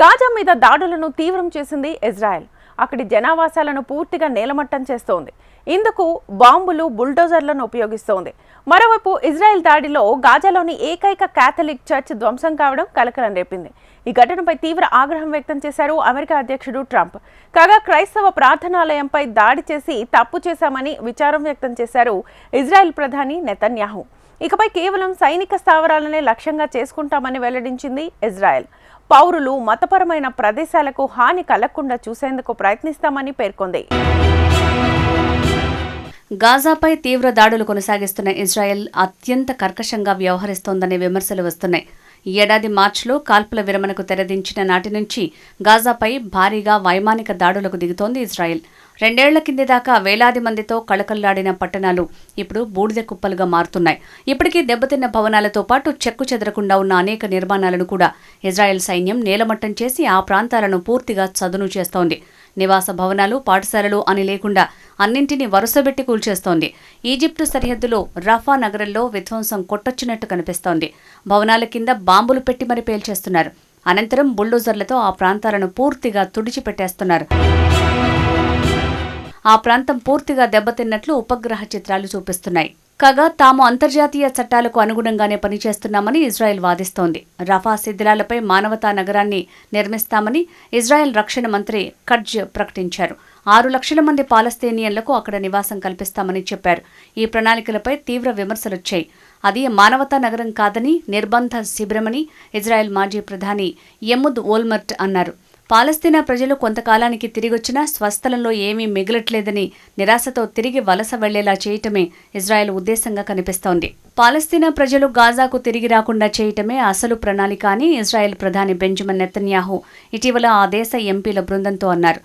Gaza మీద దాడులను తీవ్రం చేసింది ఇజ్రాయెల్. అక్కడి జనావాసాలను పూర్తిగా నేలమట్టం చేస్తోంది. ఇందుకు బాంబులు బుల్డోజర్లను ఉపయోగిస్తోంది. మరోవైపు ఇజ్రాయెల్ దాడిలో గాజాలోని ఏకైక కాథలిక్ చర్చ్ ధ్వంసం కావడం కలకలం రేపింది. ఈ ఘటనపై తీవ్ర ఆగ్రహం వ్యక్తం చేశారు అమెరికా అధ్యక్షుడు ట్రంప్. కాగా క్రైస్తవ ప్రార్థనాలయంపై దాడి చేసి తప్పు చేశామని విచారం వ్యక్తం చేశారు ఇజ్రాయెల్ ప్రధాని నెతన్యాహు. ఇకపై కేవలం సైనిక స్థావరాలనే లక్ష్యంగా చేసుకుంటామని వెల్లడించింది ఇజ్రాయెల్. పౌరులు మతపరమైన ప్రదేశాలకు హాని కలగకుండా చూసేందుకు ప్రయత్నిస్తామని పేర్కొంది. గాజాపై తీవ్ర దాడులు కొనసాగిస్తున్న ఇజ్రాయెల్ అత్యంత కర్కశంగా వ్యవహరిస్తోందనే విమర్శలు వస్తున్నాయి. ఈ ఏడాది మార్చిలో కాల్పుల విరమణకు తెరదించిన నాటి నుంచి గాజాపై భారీగా వైమానిక దాడులకు దిగుతోంది ఇజ్రాయెల్. రెండేళ్ళ కింది దాకా వేలాది మందితో కళకళ్ళాడిన పట్టణాలు ఇప్పుడు బూడిద కుప్పలుగా మారుతున్నాయి. ఇప్పటికీ దెబ్బతిన్న భవనాలతో పాటు చెక్కు చెదరకుండా ఉన్న అనేక నిర్మాణాలను కూడా ఇజ్రాయెల్ సైన్యం నేలమట్టం చేసి ఆ ప్రాంతాలను పూర్తిగా చదును చేస్తోంది. నివాస భవనాలు పాఠశాలలు అని లేకుండా అన్నింటినీ వరుసబెట్టి కూల్చేస్తోంది. ఈజిప్టు సరిహద్దులో రఫా నగరంలో విధ్వంసం కొట్టొచ్చినట్టు కనిపిస్తోంది. భవనాల కింద బాంబులు పెట్టి మరి పేల్చేస్తున్నారు. అనంతరం బుల్డోజర్లతో ఆ ప్రాంతాలను పూర్తిగా తుడిచిపెట్టేస్తున్నారు. ఆ ప్రాంతం పూర్తిగా దెబ్బతిన్నట్లు ఉపగ్రహ చిత్రాలు చూపిస్తున్నాయి. కాగా తాము అంతర్జాతీయ చట్టాలకు అనుగుణంగానే పనిచేస్తున్నామని ఇజ్రాయెల్ వాదిస్తోంది. రఫా శిథిలాలపై మానవతా నగరాన్ని నిర్మిస్తామని ఇజ్రాయెల్ రక్షణ మంత్రి కడ్జ్ ప్రకటించారు. ఆరు లక్షల మంది పాలస్తీనియన్లకు అక్కడ నివాసం కల్పిస్తామని చెప్పారు. ఈ ప్రణాళికలపై తీవ్ర విమర్శలొచ్చాయి అది మానవతా నగరం కాదని నిర్బంధ శిబిరమని ఇజ్రాయెల్ మాజీ ప్రధాని యముద్ ఓల్మర్ట్ అన్నారు. పాలస్తీనా ప్రజలు కొంతకాలానికి తిరిగొచ్చినా స్వస్థలంలో ఏమీ మిగలట్లేదని నిరాశతో తిరిగి వలస వెళ్ళేలా చేయటమే ఇజ్రాయెల్ ఉద్దేశంగా కనిపిస్తోంది. పాలస్తీనా ప్రజలు గాజాకు తిరిగి రాకుండా చేయటమే అసలు ప్రణాళిక అని ఇజ్రాయెల్ ప్రధాని బెంజమిన్ నెతన్యాహు ఇటీవల ఆ దేశ ఎంపీల బృందంతో అన్నారు.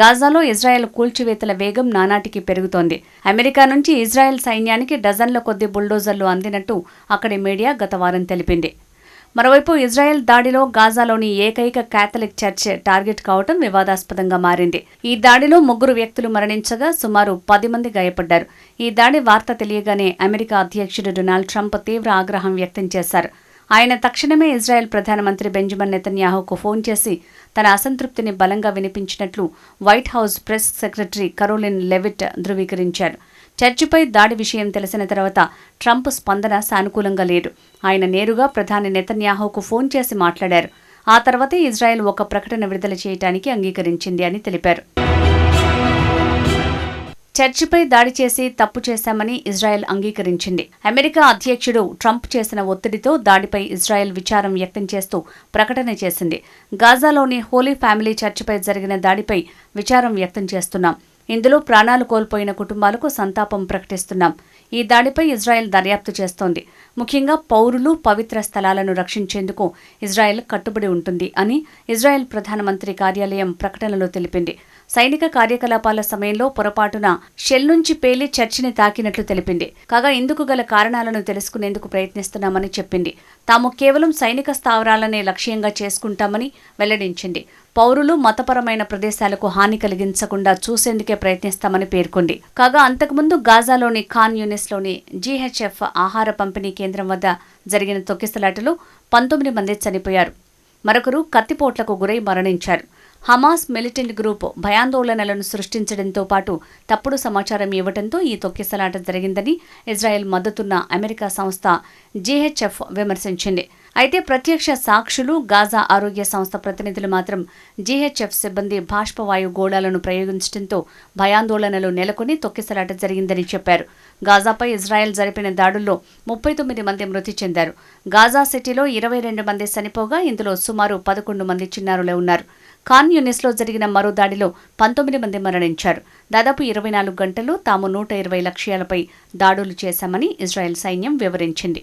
గాజాలో ఇజ్రాయెల్ కూల్చివేతల వేగం నానాటికి పెరుగుతోంది. అమెరికా నుంచి ఇజ్రాయెల్ సైన్యానికి డజన్ల కొద్ది బుల్డోజర్లు అందినట్టు అక్కడి మీడియా గత వారం తెలిపింది. మరోవైపు ఇజ్రాయెల్ దాడిలో గాజాలోని ఏకైక కేథలిక్ చర్చ్ టార్గెట్ కావటం వివాదాస్పదంగా మారింది. ఈ దాడిలో ముగ్గురు వ్యక్తులు మరణించగా సుమారు పది మంది గాయపడ్డారు. ఈ దాడి వార్త తెలియగానే అమెరికా అధ్యక్షుడు డొనాల్డ్ ట్రంప్ తీవ్ర ఆగ్రహం వ్యక్తం చేశారు. ఆయన తక్షణమే ఇజ్రాయెల్ ప్రధానమంత్రి బెంజమిన్ నెతన్యాహుకు ఫోన్ చేసి తన అసంతృప్తిని బలంగా వినిపించినట్లు White House press secretary Karoline Leavitt ధృవీకరించారు. చర్చిపై దాడి విషయం తెలిసిన తర్వాత ట్రంప్ స్పందన సానుకూలంగా లేదు. ఆయన నేరుగా ప్రధాని నెతన్యాహోకు ఫోన్ చేసి మాట్లాడారు. ఆ తర్వాతే ఇజ్రాయెల్ ఒక ప్రకటన విడుదల చేయడానికి అంగీకరించింది అని తెలిపారు. చర్చిపై దాడి చేసి తప్పు చేశామని ఇజ్రాయెల్ అంగీకరించింది. అమెరికా అధ్యక్షుడు ట్రంప్ చేసిన ఒత్తిడితో దాడిపై ఇజ్రాయెల్ విచారం వ్యక్తం చేస్తూ ప్రకటన చేసింది. గాజాలోని హోలీ ఫ్యామిలీ చర్చిపై జరిగిన దాడిపై విచారం వ్యక్తం చేస్తున్నాం. ఇందులో ప్రాణాలు కోల్పోయిన కుటుంబాలకు సంతాపం ప్రకటిస్తున్నాం. ఈ దాడిపై ఇజ్రాయెల్ దర్యాప్తు చేస్తోంది. ముఖ్యంగా పౌరులు పవిత్ర స్థలాలను రక్షించేందుకు ఇజ్రాయెల్ కట్టుబడి ఉంటుంది అని ఇజ్రాయెల్ ప్రధానమంత్రి కార్యాలయం ప్రకటనలో తెలిపింది. సైనిక కార్యకలాపాల సమయంలో పొరపాటున షెల్ నుంచి పేలి చర్చిని తాకినట్లు తెలిపింది. కాగా ఇందుకు గల కారణాలను తెలుసుకునేందుకు ప్రయత్నిస్తున్నామని చెప్పింది. తాము కేవలం సైనిక స్థావరాలనే లక్ష్యంగా చేసుకుంటామని వెల్లడించింది. పౌరులు మతపరమైన ప్రదేశాలకు హాని కలిగించకుండా చూసేందుకే ప్రయత్నిస్తామని పేర్కొంది. కాగా అంతకుముందు గాజాలోని ఖాన్ యూనిస్లోని జీహెచ్ఎఫ్ ఆహార పంపిణీ కేంద్రం వద్ద జరిగిన తొక్కిసలాటలో పంతొమ్మిది మంది చనిపోయారు. మరొకరు కత్తిపోట్లకు గురై మరణించారు. హమాస్ మిలిటెంట్ గ్రూప్ భయాందోళనలను సృష్టించడంతో పాటు తప్పుడు సమాచారం ఇవ్వడంతో ఈ తొక్కిసలాట జరిగిందని ఇజ్రాయెల్ మద్దతున్న అమెరికా సంస్థ జీహెచ్ఎఫ్ విమర్శించింది. అయితే ప్రత్యక్ష సాక్షులు గాజా ఆరోగ్య సంస్థ ప్రతినిధులు మాత్రం జీహెచ్ఎఫ్ సిబ్బంది బాష్పవాయు గోళాలను ప్రయోగించడంతో భయాందోళనలు నెలకొని తొక్కిసలాట జరిగిందని చెప్పారు. గాజాపై ఇజ్రాయెల్ జరిపిన దాడుల్లో ముప్పై తొమ్మిది మంది మృతి చెందారు. గాజా సిటీలో ఇరవై రెండు మంది చనిపోగా ఇందులో సుమారు పదకొండు మంది చిన్నారులే ఉన్నారు. ఖాన్ యూనిస్లో జరిగిన మరో దాడిలో పంతొమ్మిది మంది మరణించారు. దాదాపు ఇరవై నాలుగు గంటలు తాము నూట ఇరవై లక్ష్యాలపై దాడులు చేశామని ఇజ్రాయెల్ సైన్యం వివరించింది.